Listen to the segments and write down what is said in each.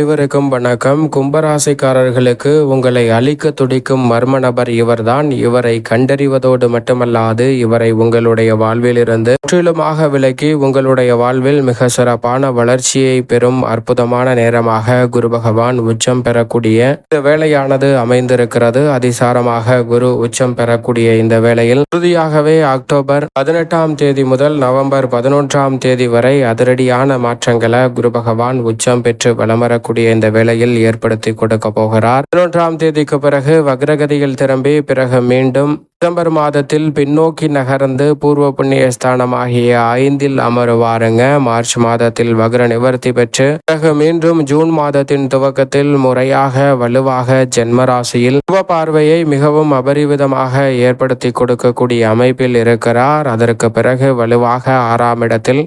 அனைவருக்கும் வணக்கம். கும்பராசிக்காரர்களுக்கு உங்களை அழிக்க துடிக்கும் மர்ம நபர் இவர்தான். இவரை கண்டறிவதோடு மட்டுமல்லாது இவரை உங்களுடைய வாழ்விலிருந்து முற்றிலுமாக விலக்கி உங்களுடைய வாழ்வில் மிக சிறப்பான வளர்ச்சியை பெறும் அற்புதமான நேரமாக குரு பகவான் உச்சம் பெறக்கூடிய இந்த வேலையானது அமைந்திருக்கிறது. அதிசாரமாக குரு உச்சம் பெறக்கூடிய இந்த வேளையில் உறுதியாகவே அக்டோபர் பதினெட்டாம் தேதி முதல் நவம்பர் பதினொன்றாம் தேதி வரை அதிரடியான மாற்றங்களை குரு பகவான் உச்சம் பெற்று வலம் வரக்கூடிய இந்த வேளையில் ஏற்படுத்தி கொடுக்க போகிறார். பதினொன்றாம் தேதிக்கு பிறகு வக்ரகதியில் திரும்பி பிறகு மீண்டும் டிசம்பர் மாதத்தில் பின்னோக்கி நகர்ந்து பூர்வ புண்ணிய ஸ்தானமாகிய ஐந்தில் அமருவாருங்க. மார்ச் மாதத்தில் வக்ர நிவர்த்தி பெற்று பிறகு மீண்டும் ஜூன் மாதத்தின் துவக்கத்தில் முறையாக வலுவாக ஜென்மராசியில் சுப பார்வையை மிகவும் அபரிவிதமாக ஏற்படுத்தி கொடுக்கக்கூடிய அமைப்பில் இருக்கிறார். அதற்கு பிறகு வலுவாக ஆறாம் இடத்தில்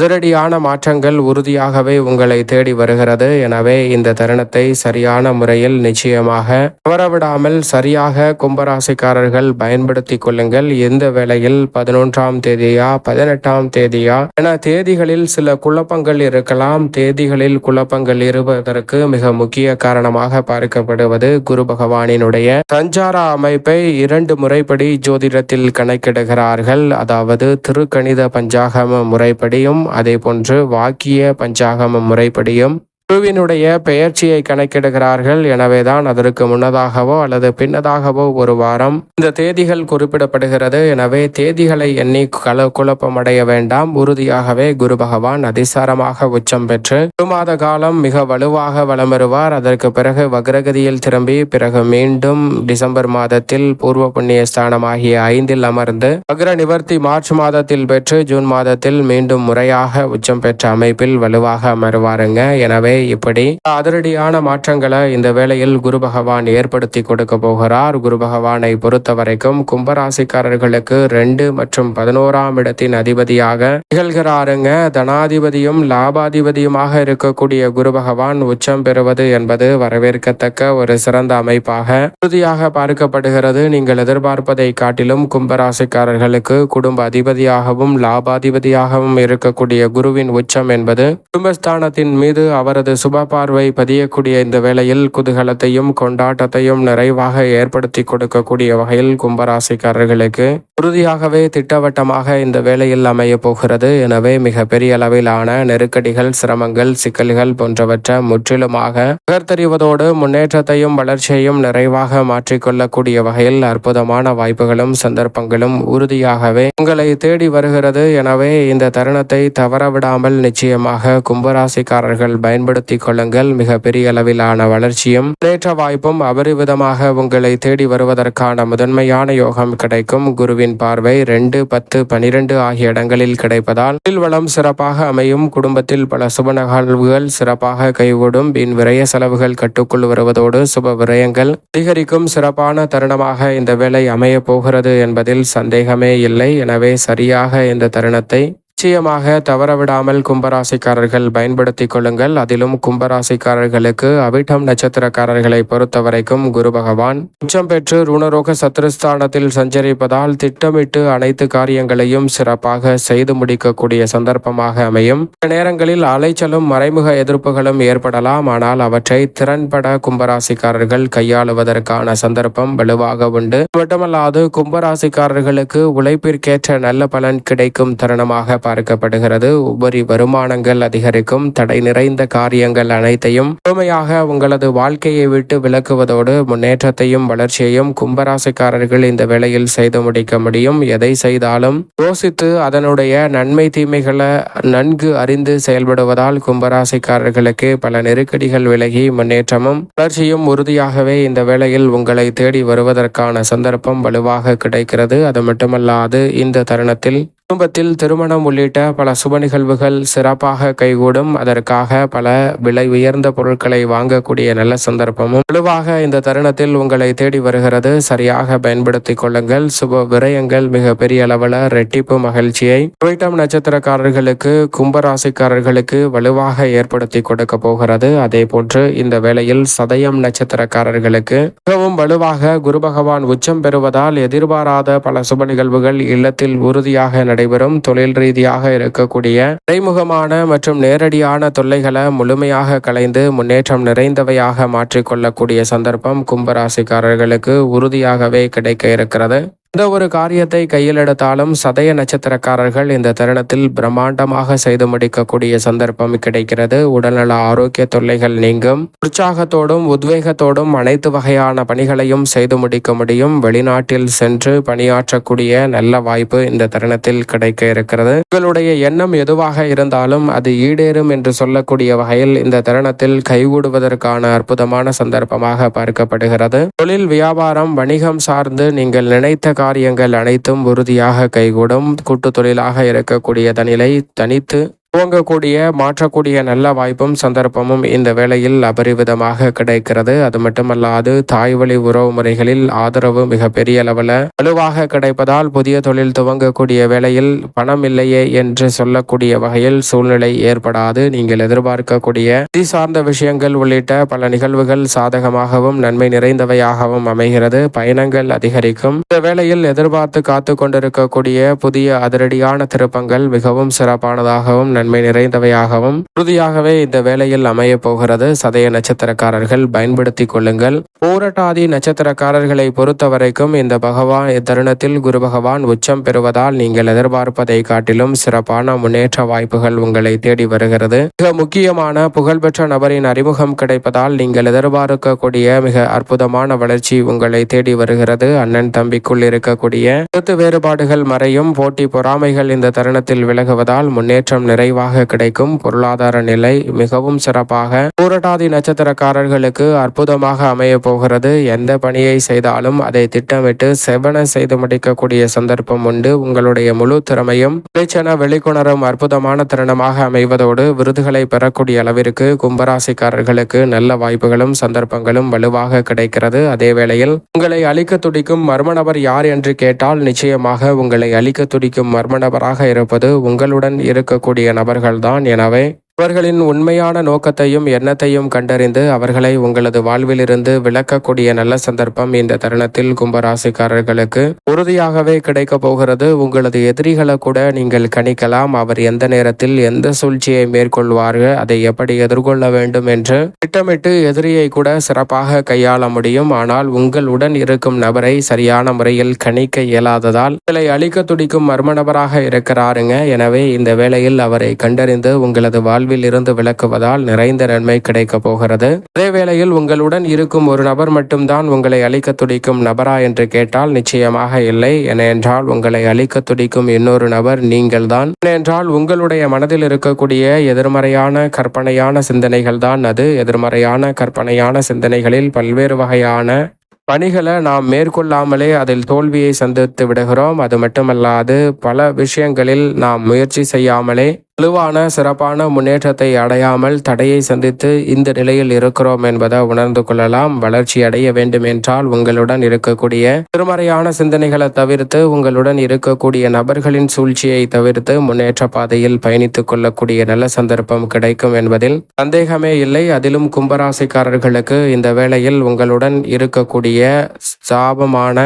அதிரடியான மாற்றங்கள் உறுதியாகவே உங்களை தேடி வருகிறது. எனவே இந்த தருணத்தை சரியான முறையில் நிச்சயமாக தவறவிடாமல் சரியாக கும்பராசிக்காரர்கள் பயன்படுத்தி கொள்ளுங்கள். எந்த வேளையில் பதினொன்றாம் தேதியா பதினெட்டாம் தேதியா? என தேதிகளில் சில குழப்பங்கள் இருக்கலாம். தேதிகளில் குழப்பங்கள் இருப்பதற்கு மிக முக்கிய காரணமாக பார்க்கப்படுவது குரு பகவானினுடைய சஞ்சார அமைப்பை இரண்டு முறைப்படி ஜோதிடத்தில் கணக்கிடுகிறார்கள். அதாவது திருக்கணித பஞ்சாகம முறைப்படியும் அதே போன்று வாக்கிய பஞ்சாகம முறைப்படியும் குருவினுடைய பெயர்ச்சியை கணக்கிடுகிறார்கள். எனவேதான் அதற்கு முன்னதாகவோ அல்லது பின்னதாகவோ ஒரு வாரம் இந்த தேதிகள் குறிப்பிடப்படுகிறது. எனவே தேதிகளை எண்ணி கல குழப்பமடைய வேண்டாம். உறுதியாகவே குரு பகவான் அதிசாரமாக உச்சம் பெற்று ஒரு மாத காலம் மிக வலுவாக வலம் அதற்கு பிறகு வக்ரகதியில் திரும்பி பிறகு மீண்டும் டிசம்பர் மாதத்தில் பூர்வ புண்ணிய ஸ்தானம் ஆகிய ஐந்தில் அமர்ந்து வக்ர நிவர்த்தி மார்ச் மாதத்தில் பெற்று ஜூன் மாதத்தில் மீண்டும் முறையாக உச்சம் பெற்ற அமைப்பில் வலுவாக அமருவாருங்க. எனவே இப்படி அதிரடியான மாற்றங்களை இந்த வேளையில் குரு பகவான் ஏற்படுத்தி கொடுக்க போகிறார். குரு பகவானை பொறுத்த வரைக்கும் கும்பராசிக்காரர்களுக்கு ரெண்டு மற்றும் பதினோராம் இடத்தின் அதிபதியாக நிகழ்கிறாருங்க தனாதிபதியும் லாபாதிபதியுமாக இருக்கக்கூடிய குரு பகவான் உச்சம் பெறுவது என்பது வரவேற்கத்தக்க ஒரு சிறந்த அமைப்பாக உறுதியாக பார்க்கப்படுகிறது. நீங்கள் எதிர்பார்ப்பதை காட்டிலும் கும்பராசிக்காரர்களுக்கு குடும்ப அதிபதியாகவும் லாபாதிபதியாகவும் இருக்கக்கூடிய குருவின் உச்சம் என்பது குடும்பஸ்தானத்தின் மீது அவரது சுப பார்வை பதியக்கூடிய இந்த வேளையில் குதூகலத்தையும் கொண்டாட்டத்தையும் நிறைவாக ஏற்படுத்தி கொடுக்கக்கூடிய வகையில் கும்பராசிக்காரர்களுக்கு உறுதியாகவே திட்டவட்டமாக இந்த வேளையில் அமைய போகிறது. எனவே மிக பெரிய அளவிலான நெருக்கடிகள் சிரமங்கள் சிக்கல்கள் போன்றவற்றை முற்றிலுமாக நகர்த்தறிவதோடு முன்னேற்றத்தையும் வளர்ச்சியையும் நிறைவாக மாற்றிக்கொள்ளக்கூடிய வகையில் அற்புதமான வாய்ப்புகளும் சந்தர்ப்பங்களும் உறுதியாகவே உங்களை தேடி வருகிறது. எனவே இந்த தருணத்தை தவறவிடாமல் நிச்சயமாக கும்பராசிக்காரர்கள் பயன்படுத்த கொள்ளுங்கள். மிக பெரிய அளவிலான வளர்ச்சியும் முன்னேற்ற வாய்ப்பும் அபரிவிதமாக உங்களை தேடி வருவதற்கான முதன்மையான யோகம் கிடைக்கும். குருவின் பார்வை ரெண்டு பத்து பனிரெண்டு ஆகிய இடங்களில் கிடைப்பதால் தொழில் வளம் சிறப்பாக அமையும். குடும்பத்தில் பல சுப நிகழ்வுகள் சிறப்பாக கைகூடும். பின் விரய செலவுகள் கட்டுக்குள் வருவதோடு சுப விரயங்கள் அதிகரிக்கும். சிறப்பான தருணமாக இந்த வேலை அமைய போகிறது என்பதில் சந்தேகமே இல்லை. எனவே சரியாக இந்த தருணத்தை நிச்சயமாக தவறவிடாமல் கும்பராசிக்காரர்கள் பயன்படுத்தி கொள்ளுங்கள். அதிலும் கும்பராசிக்காரர்களுக்கு அவிட்டம் நட்சத்திரக்காரர்களை பொறுத்தவரைக்கும் குரு பகவான் உச்சம் பெற்று ருணரோக சத்ருஸ்தானத்தில் சஞ்சரிப்பதால் திட்டமிட்டு அனைத்து காரியங்களையும் சிறப்பாக செய்து முடிக்கக்கூடிய சந்தர்ப்பமாக அமையும். சில நேரங்களில் அலைச்சலும் மறைமுக எதிர்ப்புகளும் ஏற்படலாம். ஆனால் அவற்றை திறன்பட கும்பராசிக்காரர்கள் கையாளுவதற்கான சந்தர்ப்பம் வலுவாக உண்டு. மட்டுமல்லாது கும்பராசிக்காரர்களுக்கு உழைப்பிற்கேற்ற நல்ல பலன் கிடைக்கும் தருணமாக எதிர்பார்க்கப்படுகிறது. உபரி வருமானங்கள் அதிகரிக்கும். தடை நிறைந்த காரியங்கள் அனைத்தையும் முழுமையாக உங்களது வாழ்க்கையை விட்டு விலக்குவதோடு முன்னேற்றத்தையும் வளர்ச்சியையும் கும்பராசிக்காரர்கள் இந்த வேளையில் செய்து முடிக்க முடியும். எதை செய்தாலும் யோசித்து அதனுடைய நன்மை தீமைகளை நன்கு அறிந்து செயல்படுவதால் கும்பராசிக்காரர்களுக்கு பல நெருக்கடிகள் விலகி முன்னேற்றமும் வளர்ச்சியும் உறுதியாகவே இந்த வேளையில் உங்களை தேடி வருவதற்கான சந்தர்ப்பம் வலுவாக கிடைக்கிறது. அது மட்டுமல்லாது இந்த தருணத்தில் குடும்பத்தில் திருமணம் உள்ளிட்ட பல சுப நிகழ்வுகள் சிறப்பாக கைகூடும். அதற்காக பல விலை உயர்ந்த பொருட்களை வாங்கக்கூடிய நல்ல சந்தர்ப்பமும். வலுவாக இந்த தருணத்தில் உங்களை தேடி வருகிறது. சரியாக பயன்படுத்திக் கொள்ளுங்கள். சுப விரயங்கள் மிக பெரிய அளவில் ரெட்டிப்பு மகிழ்ச்சியை துவைட்டம் நட்சத்திரக்காரர்களுக்கு கும்பராசிக்காரர்களுக்கு வலுவாக ஏற்படுத்தி கொடுக்க போகிறது. அதே போன்று இந்த வேளையில் சதயம் நட்சத்திரக்காரர்களுக்கு மிகவும் வலுவாக குரு பகவான் உச்சம் பெறுவதால் எதிர்பாராத பல சுப நிகழ்வுகள் இல்லத்தில் உறுதியாக நடைபெறும் தொழில் ரீதியாக இருக்கக்கூடிய மறைமுகமான மற்றும் நேரடியான தொல்லைகளை முழுமையாக களைந்து முன்னேற்றம் நிறைந்தவையாக மாற்றிக்கொள்ளக்கூடிய சந்தர்ப்பம் கும்பராசிக்காரர்களுக்கு உறுதியாகவே கிடைக்க இருக்கிறது. எந்த ஒரு காரியத்தை கையில் எடுத்தாலும் சதய நட்சத்திரக்காரர்கள் இந்த தருணத்தில் பிரம்மாண்டமாக செய்து முடிக்கக்கூடிய சந்தர்ப்பம் கிடைக்கிறது. உடல்நல ஆரோக்கிய தொல்லைகள் நீங்கும். உற்சாகத்தோடும் உத்வேகத்தோடும் அனைத்து வகையான பணிகளையும் செய்து முடிக்க முடியும். வெளிநாட்டில் சென்று பணியாற்றக்கூடிய நல்ல வாய்ப்பு இந்த தருணத்தில் கிடைக்க இருக்கிறது. உங்களுடைய எண்ணம் எதுவாக இருந்தாலும் அது ஈடேறும் என்று சொல்லக்கூடிய வகையில் இந்த தருணத்தில் கைகூடுவதற்கான அற்புதமான சந்தர்ப்பமாக பார்க்கப்படுகிறது. தொழில் வியாபாரம் வணிகம் சார்ந்து நீங்கள் நினைத்த காரியங்கள் அனைத்தும் உறுதியாக கைகூடும். கூட்டு தொழிலாக இருக்கக்கூடிய தனிலை தனித்து துவங்கக்கூடிய மாற்றக்கூடிய நல்ல வாய்ப்பும் சந்தர்ப்பமும் இந்த வேளையில் அபரிவிதமாக கிடைக்கிறது. அது மட்டுமல்லாது தாய் வழி உறவு முறைகளில் ஆதரவு மிக பெரிய அளவில் வலுவாக கிடைப்பதால் புதிய தொழில் துவங்கக்கூடிய வேளையில் பணம் இல்லையே என்று சொல்லக்கூடிய வகையில் சூழ்நிலை ஏற்படாது. நீங்கள் எதிர்பார்க்கக்கூடிய நிதி சார்ந்த விஷயங்கள் உள்ளிட்ட பல நிகழ்வுகள் சாதகமாகவும் நன்மை நிறைந்தவையாகவும் அமைகிறது. பயணங்கள் அதிகரிக்கும். இந்த வேளையில் எதிர்பார்த்து காத்து கொண்டிருக்கக்கூடிய புதிய அதிரடியான திருப்பங்கள் மிகவும் சிறப்பானதாகவும் நன்மை நிறைந்தவையாகவும் உறுதியாகவே இந்த வேளையில் அமைய போகிறது. சதய நட்சத்திரக்காரர்கள் பயன்படுத்தி கொள்ளுங்கள். பூரட்டாதி நட்சத்திரக்காரர்களை பொறுத்த வரைக்கும் இந்த பகவான் இத்தருணத்தில் குரு பகவான் உச்சம் பெறுவதால் நீங்கள் எதிர்பார்ப்பதை காட்டிலும் சிறப்பான முன்னேற்ற வாய்ப்புகள் உங்களை தேடி வருகிறது. மிக முக்கியமான புகழ்பெற்ற நபரின் அறிமுகம் கிடைப்பதால் நீங்கள் எதிர்பார்க்கக்கூடிய மிக அற்புதமான வளர்ச்சி உங்களை தேடி வருகிறது. அண்ணன் தம்பிக்குள் இருக்கக்கூடிய கருத்து வேறுபாடுகள் மறையும். போட்டி பொறாமைகள் இந்த தருணத்தில் விலகுவதால் முன்னேற்றம் நிறை குறைவாக கிடைக்கும். பொருளாதார நிலை மிகவும் சிறப்பாக பூரட்டாதி நட்சத்திரக்காரர்களுக்கு அற்புதமாக அமைய போகிறது. எந்த பணியை செய்தாலும் அதை திட்டமிட்டு செவன செய்து முடிக்கக்கூடிய சந்தர்ப்பம் உண்டு. உங்களுடைய முழு திறமையும் வெளிச்சன வெளிக்குணரும் அற்புதமான தருணமாக அமைவதோடு விருதுகளை பெறக்கூடிய அளவிற்கு கும்பராசிக்காரர்களுக்கு நல்ல வாய்ப்புகளும் சந்தர்ப்பங்களும் வலுவாக கிடைக்கிறது. அதே வேளையில் உங்களை அழிக்க துடிக்கும் மர்ம நபர் யார் என்று கேட்டால் நிச்சயமாக உங்களை அழிக்க துடிக்கும் மர்ம நபராக இருப்பது உங்களுடன் இருக்கக்கூடிய நபர்கள்தான் எனவே அவர்களின் உண்மையான நோக்கத்தையும் எண்ணத்தையும் கண்டறிந்து அவர்களை உங்களது வாழ்விலிருந்து விளக்கக்கூடிய நல்ல சந்தர்ப்பம் இந்த தருணத்தில் கும்பராசிக்காரர்களுக்கு உறுதியாகவே கிடைக்க போகிறது. உங்களது எதிரிகளை கூட நீங்கள் கணிக்கலாம். அவர் எந்த நேரத்தில் எந்த சூழ்ச்சியை மேற்கொள்வார்கள் அதை எப்படி எதிர்கொள்ள வேண்டும் என்று திட்டமிட்டு எதிரியை கூட சிறப்பாக கையாள முடியும். ஆனால் உங்களுடன் இருக்கும் நபரை சரியான முறையில் கணிக்க இயலாததால் சிலை அழிக்க துடிக்கும் மர்ம நபராக இருக்கிறாருங்க. எனவே இந்த வேளையில் அவரை கண்டறிந்து உங்களது வாழ்வு வாழ்வில் இருந்து விளக்குவதால் நிறைந்த நன்மை கிடைக்கப் போகிறது. அதே வேளையில் உங்களுடன் இருக்கும் ஒரு நபர் மட்டும்தான் உங்களை அழிக்க துடிக்கும் நபரா என்று கேட்டால் நிச்சயமாக இல்லை. என்றால் உங்களை அழிக்க துடிக்கும் இன்னொரு நபர் நீங்கள்தான். ஏனென்றால் உங்களுடைய மனதில் இருக்கக்கூடிய எதிர்மறையான கற்பனையான சிந்தனைகள் தான் அது. எதிர்மறையான கற்பனையான சிந்தனைகளில் பல்வேறு வகையான பணிகளை நாம் மேற்கொள்ளாமலே அதில் தோல்வியை சந்தித்து விடுகிறோம். அது மட்டுமல்லாது பல விஷயங்களில் நாம் முயற்சி செய்யாமலே வலுவான சிறப்பான முன்னேற்றத்தை அடையாமல் தடையை சந்தித்து இந்த நிலையில் இருக்கிறோம் என்பதை உணர்ந்து கொள்ளலாம். வளர்ச்சி அடைய வேண்டும் என்றால் உங்களுடன் இருக்கக்கூடிய திருமறையான சிந்தனைகளை தவிர்த்து உங்களுடன் இருக்கக்கூடிய நபர்களின் சூழ்ச்சியை தவிர்த்து முன்னேற்ற பாதையில் பயணித்துக் கொள்ளக்கூடிய நல்ல சந்தர்ப்பம் கிடைக்கும் என்பதில் சந்தேகமே இல்லை. அதிலும் கும்பராசிக்காரர்களுக்கு இந்த வேளையில் உங்களுடன் இருக்கக்கூடிய சாபமான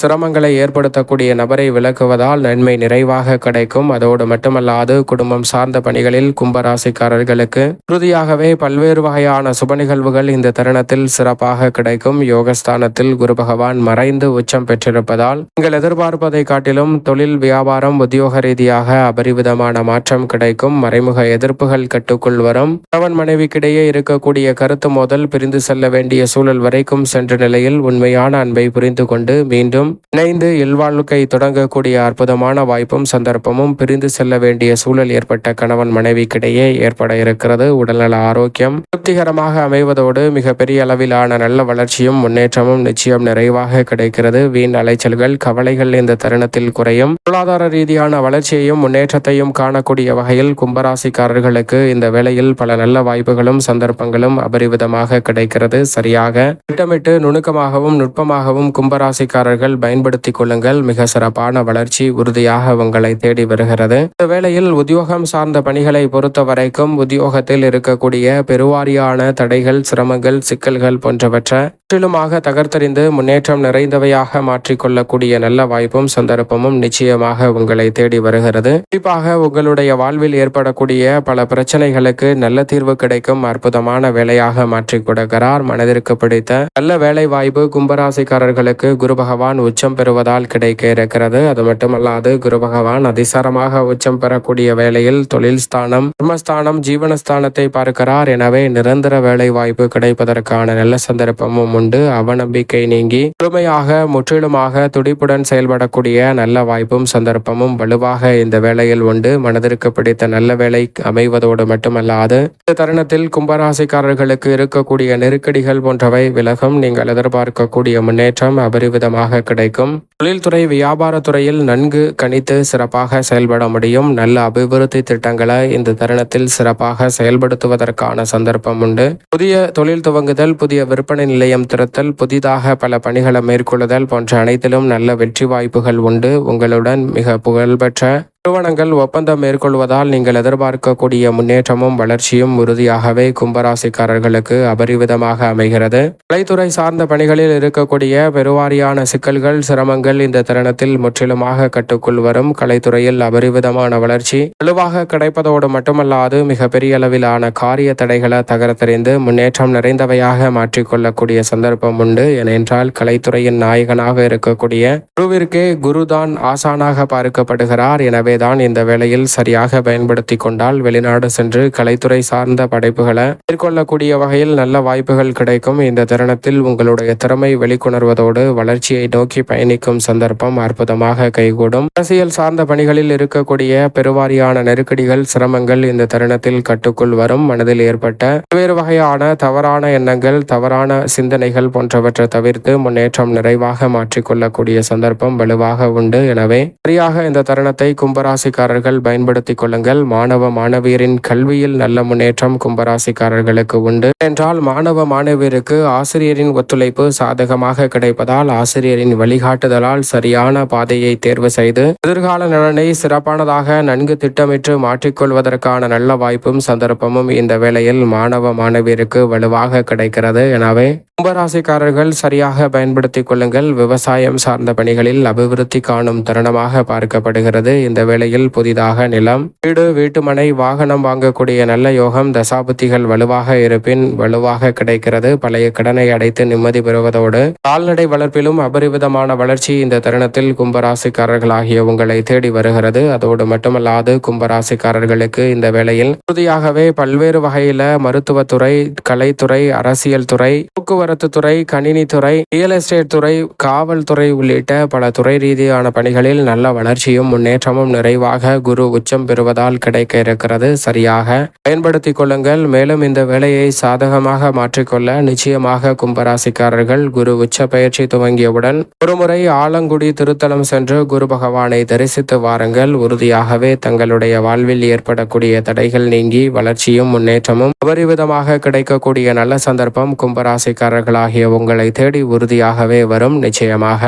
சிரமங்களை ஏற்படுத்தக்கூடிய நபரை விளக்குவதால் நன்மை நிறைவாக கிடைக்கும். அதோடு மட்டுமல்லாது குடும்பம் சார்ந்த பணிகளில் கும்பராசிக்காரர்களுக்கு உறுதியாகவே பல்வேறு வகையான சுப நிகழ்வுகள் இந்த தருணத்தில் சிறப்பாக கிடைக்கும். யோகஸ்தானத்தில் குரு பகவான் மறைந்து உச்சம் பெற்றிருப்பதால் நீங்கள் எதிர்பார்ப்பதை காட்டிலும் தொழில் வியாபாரம் உத்தியோக ரீதியாக அபரிவிதமான மாற்றம் கிடைக்கும். மறைமுக எதிர்ப்புகள் கட்டுக்குள் வரும். கணவன் மனைவிக்கிடையே இருக்கக்கூடிய கருத்து மோதல் பிரிந்து செல்ல வேண்டிய சூழல் வரைக்கும் சென்ற நிலையில் உண்மையான அன்பை புரிந்து கொண்டு மீண்டும் மீண்டும் இணைந்து இல்வாழ்க்கை தொடங்கக்கூடிய அற்புதமான வாய்ப்பும் சந்தர்ப்பமும் பிரிந்து செல்ல வேண்டிய சூழல் ஏற்பட்ட கணவன் மனைவிக்கிடையே ஏற்பட இருக்கிறது. உடல்நல ஆரோக்கியம் திருப்திகரமாக அமைவதோடு மிகப்பெரிய அளவிலான நல்ல வளர்ச்சியும் முன்னேற்றமும் நிச்சயம் நிறைவாக கிடைக்கிறது. வீண் அலைச்சல்கள் கவலைகள் இந்த தருணத்தில் குறையும். பொருளாதார ரீதியான வளர்ச்சியையும் முன்னேற்றத்தையும் காணக்கூடிய வகையில் கும்பராசிக்காரர்களுக்கு இந்த வேளையில் பல நல்ல வாய்ப்புகளும் சந்தர்ப்பங்களும் அபரிவிதமாக கிடைக்கிறது. சரியாக திட்டமிட்டு நுணுக்கமாகவும் நுட்பமாகவும் கும்பராசிக்காரர்கள் கொள்ளுங்கள் பயன்படுத்தி கொள்ளுங்கள். மிக சிறப்பான வளர்ச்சி உறுதியாக உங்களை தேடி வருகிறது. இந்த வேளையில் உத்தியோகம் சார்ந்த பணிகளை பொறுத்த வரைக்கும் உத்தியோகத்தில் இருக்கக்கூடிய பெருவாரியான தடைகள் சிரமங்கள் சிக்கல்கள் போன்றவற்றை முற்றிலுமாக தகர்த்தறிந்து முன்னேற்றம் நிறைந்தவையாக மாற்றிக்கொள்ளக்கூடிய நல்ல வாய்ப்பும் சந்தர்ப்பமும் நிச்சயமாக உங்களை தேடி வருகிறது. குறிப்பாக உங்களுடைய வாழ்வில் ஏற்படக்கூடிய பல பிரச்சனைகளுக்கு நல்ல தீர்வு கிடைக்கும் அற்புதமான வேலையாக மாற்றிக் கொடுக்கிறார் மனதிற்கு பிடித்த நல்ல வேலை வாய்ப்பு கும்பராசிக்காரர்களுக்கு குரு பகவான் உச்சம் பெறுவதால் கிடைக்க இருக்கிறது. அது மட்டுமல்லாது குரு பகவான் அதிசாரமாக உச்சம் பெறக்கூடிய வேளையில் தொழில் ஸ்தானம் கர்மஸ்தானம் ஜீவனஸ்தானத்தை பார்க்கிறார். எனவே நிரந்தர வேலை வாய்ப்பு கிடைப்பதற்கான நல்ல சந்தர்ப்பமும் உண்டு. அவநம்பிக்கை நீங்கி முழுமையாக முற்றிலுமாக துடிப்புடன் செயல்படக்கூடிய நல்ல வாய்ப்பும் சந்தர்ப்பமும் வலுவாக இந்த வேளையில் உண்டு. மனதிற்கு பிடித்த நல்ல வேலை அமைவதோடு மட்டுமல்லாது இந்த தருணத்தில் கும்பராசிக்காரர்களுக்கு இருக்கக்கூடிய நெருக்கடிகள் போன்றவை விலகும். நீங்கள் எதிர்பார்க்கக்கூடிய முன்னேற்றம் அபரிவிதமாக கிடைக்கும். தொழில்துறை வியாபாரத்துறையில் நன்கு கணித்து சிறப்பாக செயல்பட முடியும். நல்ல அபிவிருத்தி திட்டங்களை இந்த தருணத்தில் சிறப்பாக செயல்படுத்துவதற்கான சந்தர்ப்பம் உண்டு. புதிய தொழில் துவங்குதல் புதிய விற்பனை நிலையம் திறத்தல் புதிதாக பல பணிகளை மேற்கொள்ளுதல் போன்ற அனைத்திலும் நல்ல வெற்றி வாய்ப்புகள் உண்டு. உங்களுடன் மிக புகழ்பெற்ற நிறுவனங்கள் ஒப்பந்தம் மேற்கொள்வதால் நீங்கள் எதிர்பார்க்கக்கூடிய முன்னேற்றமும் வளர்ச்சியும் உறுதியாகவே கும்பராசிக்காரர்களுக்கு அபரிவிதமாக அமைகிறது. கலைத்துறை சார்ந்த பணிகளில் இருக்கக்கூடிய பெருவாரியான சிக்கல்கள் சிரமங்கள் இந்த தருணத்தில் முற்றிலுமாக கட்டுக்குள் வரும். கலைத்துறையில் அபரிவிதமான வளர்ச்சி வலுவாக கிடைப்பதோடு மட்டுமல்லாது மிக பெரிய அளவிலான காரிய தடைகளை தகரத்தறிந்து முன்னேற்றம் நிறைந்தவையாக மாற்றிக்கொள்ளக்கூடிய சந்தர்ப்பம் உண்டு. ஏனென்றால் கலைத்துறையின் நாயகனாக இருக்கக்கூடிய குருவிற்கே குருதான் ஆசானாக பார்க்கப்படுகிறார். எனவே தான் இந்த வேளையில் சரியாக பயன்படுத்தி கொண்டால் வெளிநாடு சென்று கலைத்துறை சார்ந்த படைப்புகளை மேற்கொள்ளக்கூடிய வகையில் நல்ல வாய்ப்புகள் கிடைக்கும். இந்த தருணத்தில் உங்களுடைய திறமை வெளிக்கொணர்வதோடு வளர்ச்சியை நோக்கி பயணிக்கும் சந்தர்ப்பம் அற்புதமாக கைகூடும். அரசியல் சார்ந்த பணிகளில் இருக்கக்கூடிய பெருவாரியான நெருக்கடிகள் சிரமங்கள் இந்த தருணத்தில் கட்டுக்குள் வரும். மனதில் ஏற்பட்ட பல்வேறு வகையான தவறான எண்ணங்கள் தவறான சிந்தனைகள் போன்றவற்றை தவிர்த்து முன்னேற்றம் நிறைவாக மாற்றிக்கொள்ளக்கூடிய சந்தர்ப்பம் வலுவாக உண்டு. எனவே சரியாக இந்த தருணத்தை கும்பராசிக்காரர்கள் பயன்படுத்திக் கொள்ளுங்கள். மாணவ மாணவியரின் கல்வியில் நல்ல முன்னேற்றம் கும்பராசிக்காரர்களுக்கு உண்டு. என்றால் மாணவ மாணவியருக்கு ஆசிரியரின் ஒத்துழைப்பு சாதகமாக கிடைப்பதால் ஆசிரியரின் வழிகாட்டுதலால் சரியான பாதையை தேர்வு செய்து எதிர்கால நலனை சிறப்பானதாக நன்கு திட்டமிட்டு மாற்றிக்கொள்வதற்கான நல்ல வாய்ப்பும் சந்தர்ப்பமும் இந்த வேளையில் மாணவ மாணவியருக்கு வலுவாக கிடைக்கிறது. எனவே கும்பராசிக்காரர்கள் சரியாக பயன்படுத்திக் கொள்ளுங்கள். விவசாயம் சார்ந்த பணிகளில் அபிவிருத்தி காணும் தருணமாக பார்க்கப்படுகிறது. இந்த வேளையில் புதிதாக நிலம் வீடு வீட்டுமனை வாகனம் வாங்கக்கூடிய நல்ல யோகம் தசாபுத்திகள் வலுவாக இருப்பின் வலுவாக கிடைக்கிறது. பழைய கடனை அடைத்து நிம்மதி பெறுவதோடு கால்நடை வளர்ப்பிலும் அபரிவிதமான வளர்ச்சி இந்த தருணத்தில் கும்பராசிக்காரர்களாகிய உங்களை தேடி வருகிறது. அதோடு மட்டுமல்லாது கும்பராசிக்காரர்களுக்கு இந்த வேளையில் உறுதியாகவே பல்வேறு வகையில மருத்துவத்துறை கலைத்துறை அரசியல் துறை போக்குவரத்து துறை கணினித்துறை ரியல் எஸ்டேட் துறை காவல்துறை உள்ளிட்ட பல துறை ரீதியான பணிகளில் நல்ல வளர்ச்சியும் முன்னேற்றமும் நிறைவாக குரு உச்சம் பெறுவதால் கிடைக்க இருக்கிறது. சரியாக பயன்படுத்திக் கொள்ளுங்கள். மேலும் இந்த வேலையை சாதகமாக மாற்றிக்கொள்ள நிச்சயமாக கும்பராசிக்காரர்கள் குரு உச்ச பயிற்சி துவங்கியவுடன் ஒருமுறை ஆலங்குடி திருத்தலம் சென்று குரு பகவானை தரிசித்து வாருங்கள். உறுதியாகவே தங்களுடைய வாழ்வில் ஏற்படக்கூடிய தடைகள் நீங்கி வளர்ச்சியும் முன்னேற்றமும் அபரிவிதமாக கிடைக்கக்கூடிய நல்ல சந்தர்ப்பம் கும்பராசிக்காரர்களாகிய உங்களை தேடி உறுதியாகவே வரும். நிச்சயமாக